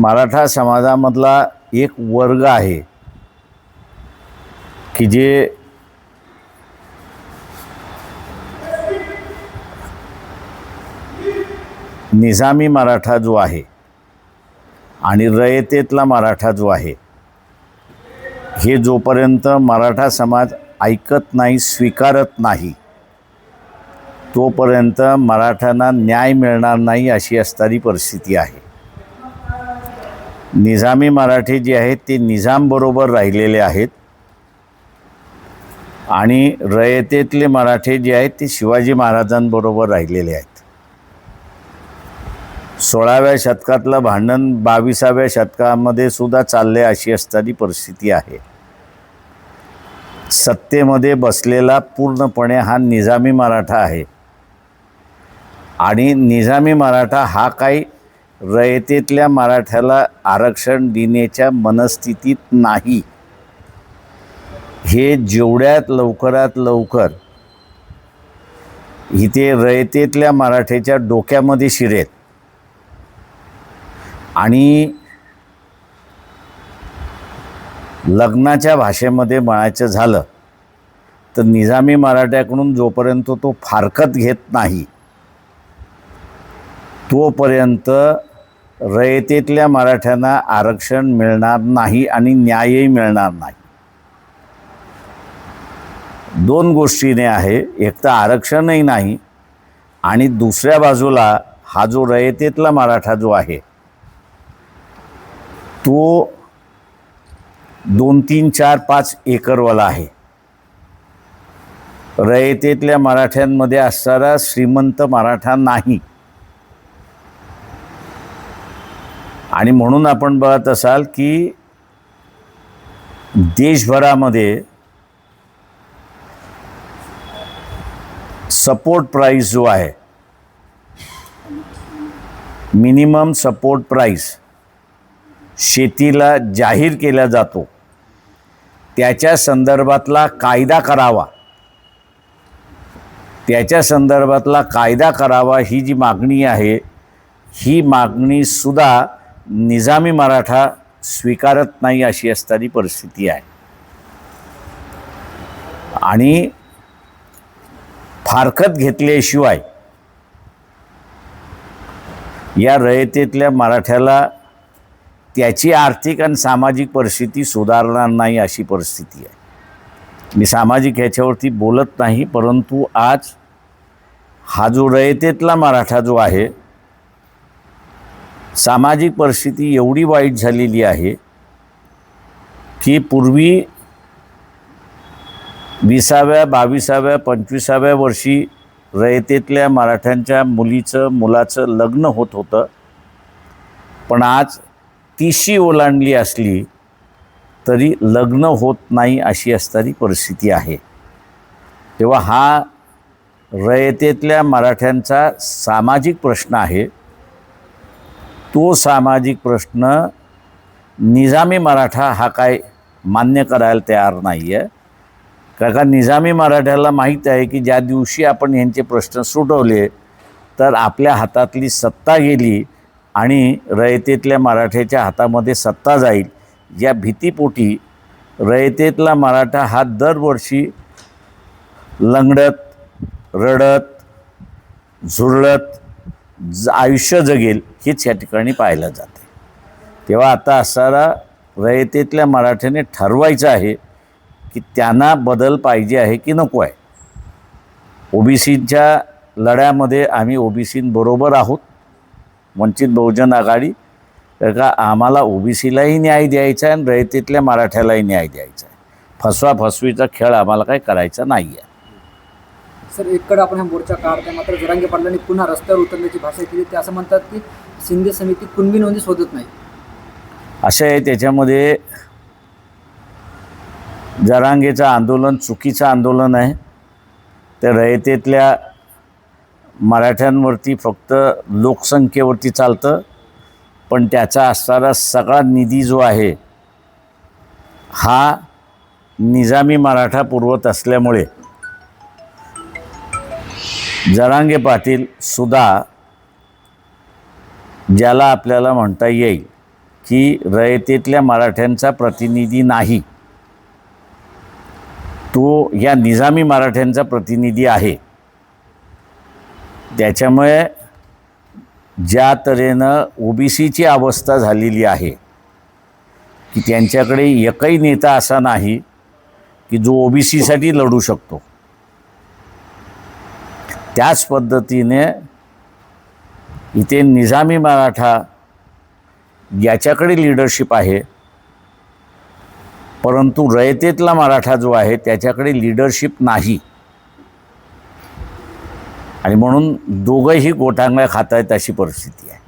मराठा समाजामधला एक वर्ग आहे की जे निजामी मराठा जो आहे आणि रयतेतला मराठा जो आहे हे जोपर्यंत मराठा समाज ऐकत नाही स्वीकारत नाही तोपर्यंत मराठ्यांना न्याय मिळणार नाही अशी असणारी परिस्थिती आहे. निजामी मराठी जी आहेत ती निजामबरोबर राहिलेले आहेत. आणि रयतेतले मराठे जे आहेत ते शिवाजी महाराजांबरोबर राहिलेले आहेत. सोळाव्या शतकातलं भांडण बावीसाव्या शतकामध्ये सुद्धा चालले अशी असणारी परिस्थिती आहे. सत्तेमध्ये बसलेला पूर्णपणे हा निजामी मराठा आहे. आणि निजामी मराठा हा काही रयतेतल्या मराठ्याला आरक्षण देण्याच्या मनस्थितीत नाही. हे जेवढ्यात लवकरात लवकर इथे रयतेतल्या मराठ्याच्या डोक्यामध्ये शिरेत आणि लग्नाच्या भाषेमध्ये म्हणायचं झालं तर निजामी मराठ्याकडून जोपर्यंत तो फारकत घेत नाही तोपर्यंत रयतेतल्या मराठ्यांना आरक्षण मिळणार नाही आणि न्यायही मिळणार नाही. दोन गोष्टीने आहे. एक तर आरक्षणही नाही आणि दुसऱ्या बाजूला हा जो रयतेतला मराठा जो आहे तो दोन तीन चार पाच एकरवाला आहे. रयतेतल्या मराठ्यांमध्ये असणारा श्रीमंत मराठा नाही. आणि म्हणून आपण बघत असाल की देशभरामध्ये सपोर्ट प्राईस जो आहे मिनिमम सपोर्ट प्राईस शेतीला जाहीर केला जातो त्याच्या संदर्भातला कायदा करावा. त्याच्या संदर्भातला कायदा करावा ही जी मागणी आहे ही मागणीसुद्धा निजामी मराठा स्वीकारत नाही अशी असणारी परिस्थिती आहे. आणि फारकत घेतल्याशिवाय या रयतेतल्या मराठ्याला त्याची आर्थिक आणि सामाजिक परिस्थिती सुधारणार नाही अशी परिस्थिती आहे. मी सामाजिक ह्याच्यावरती बोलत नाही परंतु आज हा जो रयतेतला मराठा जो आहे सामाजिक परिस्थिती एवढी वाईट झालेली आहे की पूर्वी विसाव्या बावीसाव्या पंचवीसाव्या वर्षी रयतेतल्या मराठ्यांच्या मुलीचं मुलाचं लग्न होत होतं. पण आज तिशी ओलांडली असली तरी लग्न होत नाही अशी असणारी परिस्थिती आहे. तेव्हा हा रयतेतल्या मराठ्यांचा सामाजिक प्रश्न आहे. तो सामाजिक प्रश्न निजामी मराठा हा काय मान्य करायला तयार नाही आहे कारण का निजामी मराठ्याला माहीत आहे की ज्या दिवशी आपण यांचे प्रश्न सुटवले तर आपल्या हातातली सत्ता गेली आणि रयतेतल्या मराठ्याच्या हातामध्ये सत्ता जाईल या भीतीपोटी रयतेतला मराठा हा दरवर्षी लंगडत रडत झुरळत ज आयुष्य जगेल. हेच या ठिकाणी पाहायला जाते. तेव्हा आता असणारा रयतेतल्या मराठ्याने ठरवायचं आहे की त्यांना बदल पाहिजे आहे की नको आहे. ओबीसीच्या लढ्यामध्ये आम्ही ओबीसींबरोबर आहोत. वंचित बहुजन आघाडी तर का आम्हाला ओबीसीलाही न्याय द्यायचा आहे आणि रयतेतल्या मराठ्यालाही न्याय द्यायचा आहे. फसवा फसवीचा खेळ आम्हाला काही करायचा नाही आहे. सर एककडे आपण हा मोर्चा काढताय मात्र जरांगे पाटलांनी पुन्हा रस्त्यावर उतरण्याची भाषा केली. ते असं म्हणतात की शिंदे समिती कुणबी नोंदी शोधत नाही. असं आहे त्याच्यामध्ये जरांगेचं आंदोलन चुकीचं आंदोलन आहे. त्या रयतेतल्या मराठ्यांवरती फक्त लोकसंख्येवरती चालतं पण त्याचा असणारा सगळा निधी जो आहे हा निजामी मराठा पुरवत असल्यामुळे जरांगे पाटील सुद्धा ज्याला आपल्याला म्हणता येईल की रयतेतल्या मराठ्यांचा प्रतिनिधी नाही. तो या निजामी मराठ्यांचा प्रतिनिधी आहे. त्याच्यामुळे ज्या तऱ्हेनं ओबीसीची अवस्था झालेली आहे की त्यांच्याकडे एकही नेता असा नाही की जो ओबीसीसाठी लढू शकतो. त्याच पद्धतीने इथे निजामी मराठा याच्याकडे लिडरशिप आहे. परंतु रयतेतला मराठा जो आहे त्याच्याकडे लिडरशिप नाही. आणि म्हणून दोघंही गोटांगळ्या खात आहेत अशी परिस्थिती आहे.